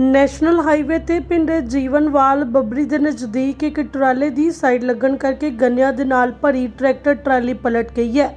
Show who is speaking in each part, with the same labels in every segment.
Speaker 1: National highway ਤੇ ਪਿੰਡ ਜੀਵਨਵਾਲ ਬੱਬਰੀ ਦੇ ਨਜ਼ਦੀਕ ਇੱਕ ਟਰਾਲੇ ਦੀ ਸਾਈਡ ਲੱਗਣ ਕਰਕੇ ਗੰਨਿਆਂ ਦੇ ਨਾਲ ਭਰੀ ਟਰੈਕਟਰ ਟਰਾਲੀ ਪਲਟ ਗਈ ਹੈ।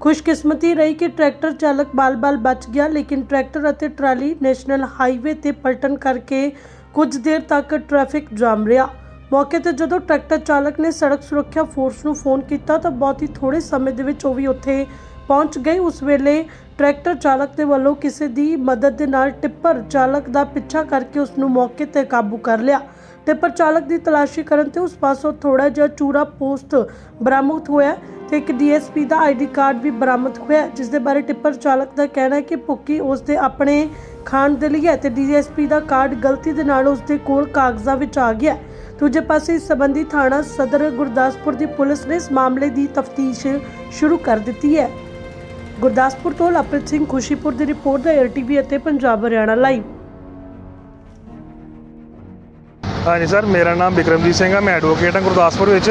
Speaker 1: ਖੁਸ਼ਕਿਸਮਤੀ ਰਹੀ ਕਿ ਟਰੈਕਟਰ ਚਾਲਕ ਬਾਲ-ਬਾਲ ਬਚ ਗਿਆ, ਲੇਕਿਨ ਟਰੈਕਟਰ ਅਤੇ ਟਰਾਲੀ ਨੈਸ਼ਨਲ ਹਾਈਵੇ ਤੇ ਪਲਟਣ ਕਰਕੇ ਕੁਝ ਦੇਰ ਤੱਕ ਟ੍ਰੈਫਿਕ ਜਾਮ ਰਿਹਾ। ਮੌਕੇ ਤੇ ਜਦੋਂ ਟਰੈਕਟਰ ਚਾਲਕ ਨੇ ਸੜਕ ਸੁਰੱਖਿਆ ਫੋਰਸ ਨੂੰ ਫੋਨ ਕੀਤਾ ਤਾਂ ਬਹੁਤ ਹੀ ਥੋੜੇ ਸਮੇਂ ਦੇ ਵਿੱਚ ਉਹ ਵੀ ਉੱਥੇ ਪਹੁੰਚ ਗਈ ਉਸ ਵੇਲੇ ਟਰੈਕਟਰ ਚਾਲਕ ਦੇ ਵੱਲੋਂ ਕਿਸੇ ਦੀ ਮਦਦ ਦੇ ਨਾਲ ਟਿੱਪਰ ਚਾਲਕ ਦਾ ਪਿੱਛਾ ਕਰਕੇ ਉਸ ਨੂੰ ਮੌਕੇ ਤੇ ਕਾਬੂ ਕਰ ਲਿਆ। ਟਿੱਪਰ ਚਾਲਕ ਦੀ ਤਲਾਸ਼ੀ ਕਰਨ ਤੇ ਉਸ ਪਾਸੋਂ ਥੋੜਾ ਜਿਹਾ ਚੂਰਾ ਪੋਸਟ ਬਰਾਮਦ ਹੋਇਆ ਤੇ ਇੱਕ ਡੀਐਸਪੀ ਦਾ ਆਈਡੀ ਕਾਰਡ ਵੀ ਬਰਾਮਦ ਹੋਇਆ, ਜਿਸ ਦੇ ਬਾਰੇ ਟਿੱਪਰ ਚਾਲਕ ਦਾ ਕਹਿਣਾ ਹੈ ਕਿ ਭੁੱਕੀ ਉਸ ਦੇ ਆਪਣੇ ਖਾਣ ਦੇ ਲਈ ਹੈ ਤੇ ਡੀਐਸਪੀ ਦਾ ਕਾਰਡ ਗਲਤੀ ਦੇ ਨਾਲ ਉਸ ਦੇ ਕੋਲ ਕਾਗਜ਼ਾਂ ਵਿੱਚ ਆ ਗਿਆ। ਦੂਜੇ ਪਾਸੇ ਇਸ ਸੰਬੰਧੀ ਥਾਣਾ ਸਦਰ ਗੁਰਦਾਸਪੁਰ ਦੀ ਪੁਲਿਸ ਨੇ ਇਸ ਮਾਮਲੇ ਦੀ ਤਫਤੀਸ਼ ਸ਼ੁਰੂ ਕਰ ਦਿੱਤੀ ਹੈ। ਗੁਰਦਾਸਪੁਰ ਤੋਂ ਲਵਪ੍ਰੀਤ ਸਿੰਘ ਖੁਸ਼ੀਪੁਰ ਦੀ ਰਿਪੋਰਟ ਦਾ ਏਆਰਟੀਵੀ ਅਤੇ ਪੰਜਾਬ ਹਰਿਆਣਾ ਲਾਈਵ।
Speaker 2: ਹਾਂਜੀ ਸਰ, ਮੇਰਾ ਨਾਮ ਵਿਕਰਮਜੀਤ ਸਿੰਘ ਆ, ਮੈਂ ਐਡਵੋਕੇਟ ਹਾਂ ਗੁਰਦਾਸਪੁਰ ਵਿੱਚ।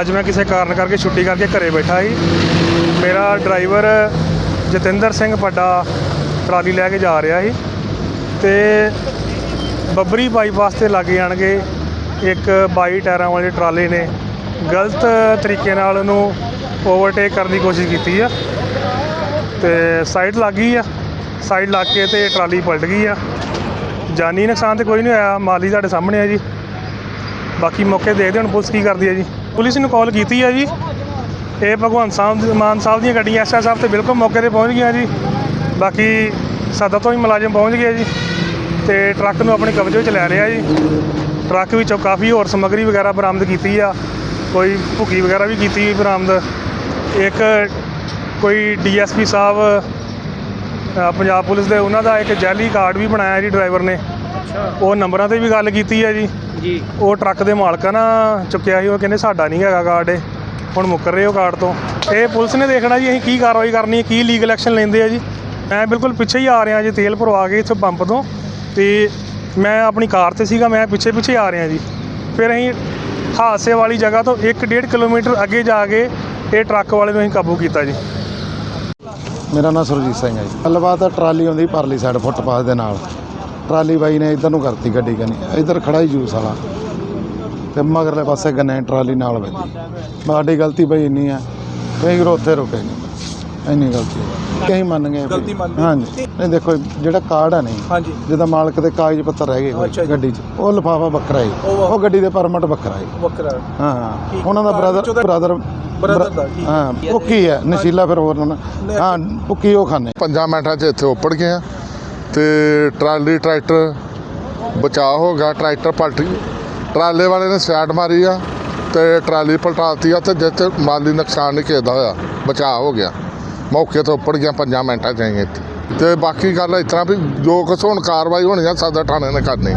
Speaker 2: ਅੱਜ ਮੈਂ ਕਿਸੇ ਕਾਰਨ ਕਰਕੇ ਛੁੱਟੀ ਕਰਕੇ ਘਰੇ ਬੈਠਾ ਸੀ ਮੇਰਾ ਡਰਾਈਵਰ ਜਤਿੰਦਰ ਸਿੰਘ ਵੱਡਾ ਟਰਾਲੀ ਲੈ ਕੇ ਜਾ ਰਿਹਾ ਸੀ ਤੇ ਬੱਬਰੀ ਬਾਈਪਾਸ ਤੇ ਲੱਗ ਜਾਣਗੇ ਇੱਕ 22 ਟਾਇਰਾਂ ਵਾਲੇ ਟਰਾਲੇ ਨੇ। ਗਲਤ ਤਰੀਕੇ ਨਾਲ ਉਹਨੂੰ ਓਵਰਟੇਕ ਕਰਨ ਦੀ ਕੋਸ਼ਿਸ਼ ਕੀਤੀ ਆ। ਤੇ ਸਾਈਡ ਲੱਗ ਗਈ ਆ। ਸਾਈਡ ਲੱਗ ਕੇ ਤੇ ਟਰਾਲੀ ਪਲਟ ਗਈ ਆ। ਜਾਨੀ ਨੁਕਸਾਨ ਤੇ ਕੋਈ ਨਹੀਂ ਹੋਇਆ। ਮਾਲੀ ਸਾਡੇ ਸਾਹਮਣੇ ਆ ਜੀ। ਬਾਕੀ ਮੌਕੇ ਦੇਖਦੇ ਹੁਣ ਪੁਲਿਸ ਕੀ ਕਰਦੀ ਹੈ ਜੀ। ਪੁਲਿਸ ਨੂੰ ਕਾਲ ਕੀਤੀ ਆ ਜੀ। ਇਹ ਭਗਵੰਤ ਸਾਹਿਬ ਮਾਨ ਸਾਹਿਬ ਦੀਆਂ ਗੱਡੀਆਂ ਐਸਐਸ ਸਾਹਿਬ ਤੇ ਬਿਲਕੁਲ ਮੌਕੇ ਤੇ ਪਹੁੰਚ ਗਈਆਂ ਜੀ। ਬਾਕੀ ਸਦਰ ਤੋਂ ਹੀ ਮੁਲਾਜ਼ਮ ਪਹੁੰਚ ਗਿਆ ਜੀ। ਤੇ ਟਰੱਕ ਨੂੰ ਆਪਣੇ ਕਬਜ਼ੇ ਵਿੱਚ ਲੈ ਲਿਆ ਜੀ। ਟਰੱਕ ਵਿੱਚੋਂ ਕਾਫੀ ਹੋਰ ਸਮੱਗਰੀ ਵਗੈਰਾ ਬਰਾਮਦ ਕੀਤੀ ਆ। ਕੋਈ ਭੁੱਕੀ ਵਗੈਰਾ ਵੀ ਕੀਤੀ ਬਰਾਮਦ। ਇੱਕ ਕੋਈ ਡੀਐਸਪੀ ਸਾਹਿਬ ਪੰਜਾਬ ਪੁਲਿਸ ਦੇ ਉਹਨਾਂ ਦਾ ਇੱਕ ਜੈਲੀ ਕਾਰਡ ਵੀ ਬਣਾਇਆ ਜੀ ਡਰਾਈਵਰ ਨੇ। ਉਹ ਨੰਬਰਾਂ ਤੇ ਵੀ ਗੱਲ ਕੀਤੀ ਹੈ ਜੀ।
Speaker 3: ਜੀ।
Speaker 2: ਉਹ ਟਰੱਕ ਦੇ ਮਾਲਕਾਂ ਨਾ ਚੁੱਕਿਆ ਸੀ ਉਹ ਕਹਿੰਦੇ ਸਾਡਾ ਨਹੀਂ ਹੈਗਾ ਕਾਰਡ ਇਹ। ਹੁਣ ਮੁੱਕਰ ਰਹੇ ਉਹ ਕਾਰਡ ਤੋਂ। ਇਹ ਪੁਲਿਸ ਨੇ ਦੇਖਣਾ ਜੀ ਅਸੀਂ ਕੀ ਕਾਰਵਾਈ ਕਰਨੀ ਹੈ ਕੀ ਲੀਗਲ ਐਕਸ਼ਨ ਲੈਂਦੇ ਆ ਜੀ। ਮੈਂ ਬਿਲਕੁਲ ਪਿੱਛੇ ਹੀ ਆ ਰਿਹਾ ਜੀ ਤੇਲ ਭਰਵਾ ਕੇ ਇੱਥੇ ਪੰਪ ਤੋਂ। ਤੇ ਮੈਂ ਆਪਣੀ ਕਾਰ ਤੇ ਸੀਗਾ ਮੈਂ ਪਿੱਛੇ ਪਿੱਛੇ ਆ ਰਿਹਾ ਜੀ। ਫਿਰ ਅਸੀਂ ਹਾਦਸੇ ਵਾਲੀ ਜਗ੍ਹਾ ਤੋਂ 1.5 ਕਿਲੋਮੀਟਰ ਅੱਗੇ ਜਾ ਕੇ ਇਹ ਟਰੱਕ ਵਾਲੇ ਨੂੰ ਅਸੀਂ ਕਾਬੂ ਕੀਤਾ ਜੀ।
Speaker 4: ਮੇਰਾ ਨਾਮ ਸੁਰਜੀਤ ਸਿੰਘ ਹੈ ਜੀ। ਗੱਲਬਾਤ ਆ ਟਰਾਲੀ ਆਉਂਦੀ ਪਰਲੀ ਸਾਈਡ ਫੁੱਟਪਾਥ ਦੇ ਨਾਲ। ਟਰਾਲੀ ਬਾਈ ਨੇ ਇੱਧਰ ਨੂੰ ਕਰਤੀ ਗੱਡੀ ਕਨੀ। ਇੱਧਰ ਖੜਾ ਹੀ ਜੂਸ ਵਾਲਾ। ਤੇ ਮਗਰਲੇ ਪਾਸੇ ਗੰਨੇ ਟਰਾਲੀ ਨਾਲ ਵੱਜੀ ਸਾਡੀ ਗਲਤੀ ਬਈ ਇੰਨੀ ਆ ਕਈ ਵਾਰ ਉੱਥੇ ਰੁਕੇ ਨਹੀਂ ਇੰਨੀ ਗਲਤੀ ਹੈ। ਕਹੀਂ ਮੰਨ ਗਏ
Speaker 3: ਗਲਤੀ ਮੰਨ ਲਈ।
Speaker 4: ਹਾਂਜੀ। ਨਹੀਂ ਦੇਖੋ ਜਿਹੜਾ ਕਾਰਡ ਹੈ ਨਹੀਂ
Speaker 3: ਹਾਂਜੀ।
Speaker 4: ਜਿਹਦਾ ਮਾਲਕ ਦੇ ਕਾਗਜ਼ ਪੱਤਰ ਰਹਿ ਗਏ
Speaker 3: ਜੀ।
Speaker 4: ਗੱਡੀ 'ਚ ਉਹ ਲਿਫਾਫਾ ਵੱਖਰਾ ਹੈ
Speaker 3: ਉਹ
Speaker 4: ਗੱਡੀ ਦੇ ਪਰਮਿਟ ਵੱਖਰਾ ਹੈ
Speaker 3: ਵੱਖਰਾ
Speaker 4: ਹਾਂ। ਹਾਂ
Speaker 3: ਠੀਕ।
Speaker 4: ਉਹਨਾਂ ਦਾ ਬ੍ਰਦਰ
Speaker 3: ਤਾਂ-
Speaker 4: ਬ੍ਰਦਰ
Speaker 3: brother ਦਾ, ਠੀਕ।
Speaker 4: ਹਾਂ ਭੁੱਕੀ ਹੈ ਨਸ਼ੀਲਾ ਫਿਰ ਹੋਰ ਨਾ ਹਾਂ ਭੁੱਕੀ ਉਹ ਖਾਣੇ
Speaker 5: ਪੰਜਾਂ ਮਿੰਟਾਂ 'ਚ ਇੱਥੇ ਉੱਪੜ ਗਏ ਆ ਤੇ ਟਰਾਲੀ ਟਰੈਕਟਰ ਬਚਾਅ ਹੋ ਗਿਆ ਟਰੈਕਟਰ ਪਲਟ। ਟਰਾਲੇ ਵਾਲੇ ਨੇ ਸਾਈਡ ਮਾਰੀ ਆ ਤੇ ਟਰਾਲੀ ਪਲਟਾਤੀ ਆ ਤੇ ਜਿੱਥੇ ਮਾਲੀ ਨੁਕਸਾਨ ਨਹੀਂ ਕਿਸੇ ਦਾ ਹੋਇਆ ਬਚਾਅ ਹੋ ਗਿਆ। ਮੌਕੇ ਤੋਂ ਉੱਪੜ ਗਿਆ, ਪੰਜਾਂ ਮਿੰਟਾਂ 'ਚ ਆਏ ਇੱਥੇ। ਤੇ ਬਾਕੀ ਗੱਲ ਇਸ ਤਰ੍ਹਾਂ ਵੀ ਜੋ ਕੁਛ ਹੁਣ ਕਾਰਵਾਈ ਹੋਣੀ ਆ ਸਦਰ ਥਾਣੇ ਨੇ ਕਰਨੀ।